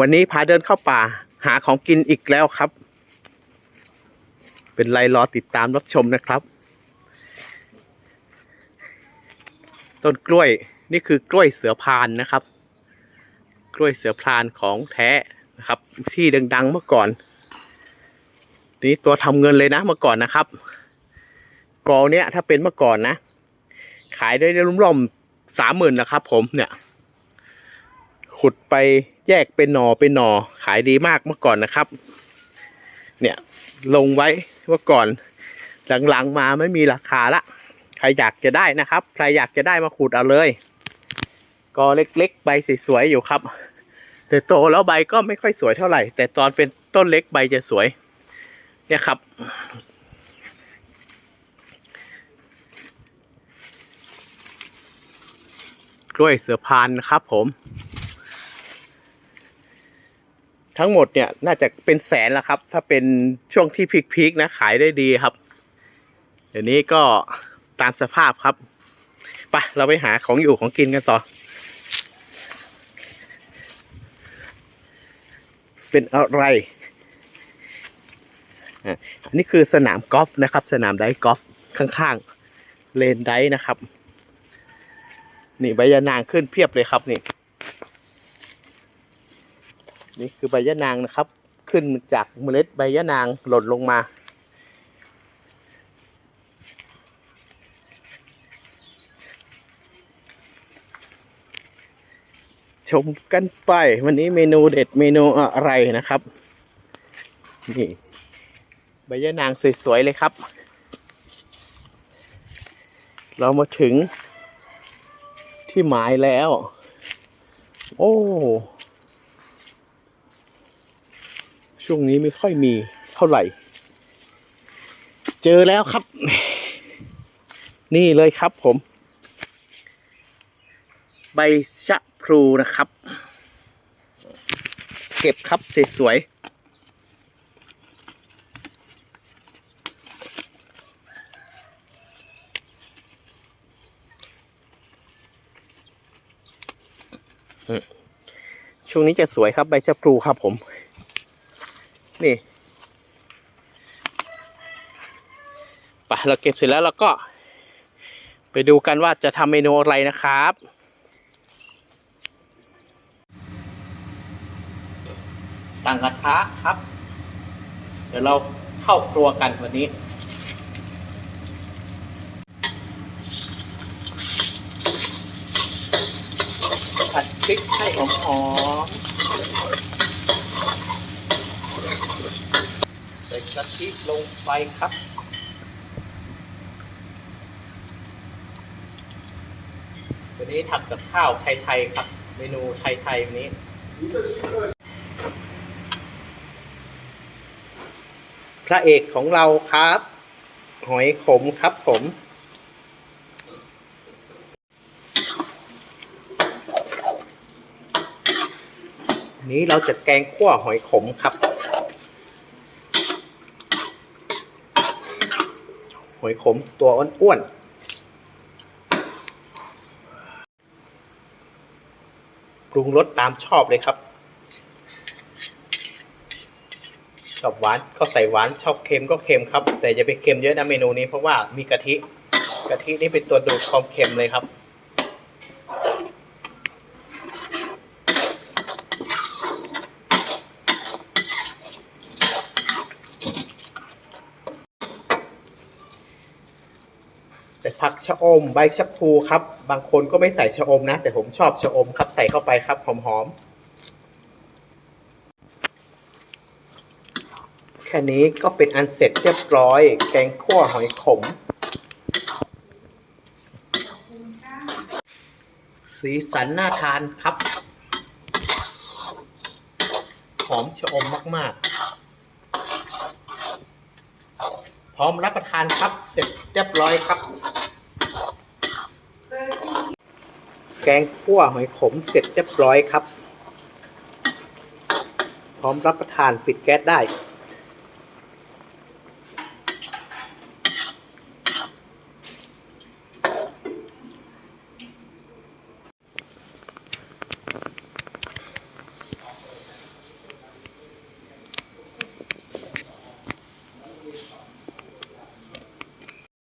วันนี้พาเดินเข้าป่าหาของกินอีกแล้วครับ เป็นไรรอติดตามรับชมนะครับ ต้นกล้วยนี่คือกล้วยเสือพานนะครับ กล้วยเสือพานของแท้นะครับ ที่ดัง ๆ เมื่อก่อน นี่ตัวทำเงินเลยนะเมื่อก่อนนะครับกอเนี้ยถ้าเป็นเมื่อก่อนนะ ขายได้ร่มๆสามหมื่นนะครับ ผมเนี่ย ขุดไป แยกเป็นหนอเป็นหนอขายดีมากเมื่อก่อนนะครับ เนี่ยลงไว้เมื่อก่อน หลังๆมาไม่มีราคาละ ใครอยากจะได้นะครับ ใครอยากจะได้มาขุดเอาเลยกอเล็กๆ ใบสวยๆอยู่ครับ แต่โตแล้วใบก็ไม่ค่อยสวยเท่าไหร่ แต่ตอนเป็นต้นเล็กใบจะสวย เนี่ยครับกล้วยเสือพานนะครับผม ทั้งหมดเนี่ยน่าจะเป็นแสนแล้วครับ ถ้าเป็นช่วงที่พีคๆนะขายได้ดีครับ เดี๋ยวนี้ก็ตามสภาพครับไปเราไปหาของอยู่ของกินกันต่อ เป็นอะไรอันนี้คือสนามกอล์ฟนะครับ สนามไดกอล์ฟข้างๆ เลนไดนะครับ นี่ใบยานางขึ้นเพียบเลยครับนี่ นี่คือใบยะนางนะครับ ขึ้นจากเมล็ดใบยะนางหล่นลงมาชมกันไป วันนี้เมนูเด็ดเมนูอะไรนะครับ นี่ใบยะนางสวย ๆ เลยครับ เรามาถึงที่หมายแล้ว โอ้ ช่วงนี้ไม่ค่อยมีเท่าไหร่ เจอแล้วครับ นี่เลยครับผม ใบชะพลูนะครับ เก็บครับสวยๆช่วงนี้จะสวยครับใบชะพลูครับผม นี่ไปเราเก็บเสร็จแล้วเราก็ ไปดูกันว่าจะทำเมนูอะไรนะครับตั้งกระทะครับ เดี๋ยวเราเข้าครัวกันวันนี้ ผัดพริกให้หอมๆ ใส่ กะทิลงไปครับ วันนี้ทำกับข้าวไทยๆครับ เมนูไทยๆวันนี้พระเอกของเราครับ หอยขมครับผม นี้เราจะแกงขั่วหอยขมครับ หอยขมตัวอ้วนๆ ปรุงรสตามชอบเลยครับ ชอบหวานก็ใส่หวานชอบเค็มก็เค็มครับ แต่อย่าไปเค็มเยอะนะเมนูนี้เพราะว่ามีกะทิ กะทินี่เป็นตัวดูดความเค็มเลยครับ ผักชะอม ใบชะพลูครับ บางคนก็ไม่ใส่ชะอมนะ แต่ผมชอบชะอมครับใส่เข้าไปครับหอมๆแค่นี้ก็เป็นอันเสร็จเรียบร้อย แกงขั่วหอยขม สีสันน่าทานครับ หอมชะอมมากๆพร้อมรับประทานครับ เสร็จเรียบร้อยครับ แกงคั่วหอยขมเสร็จเรียบร้อยครับ พร้อมรับประทานปิดแก๊สได้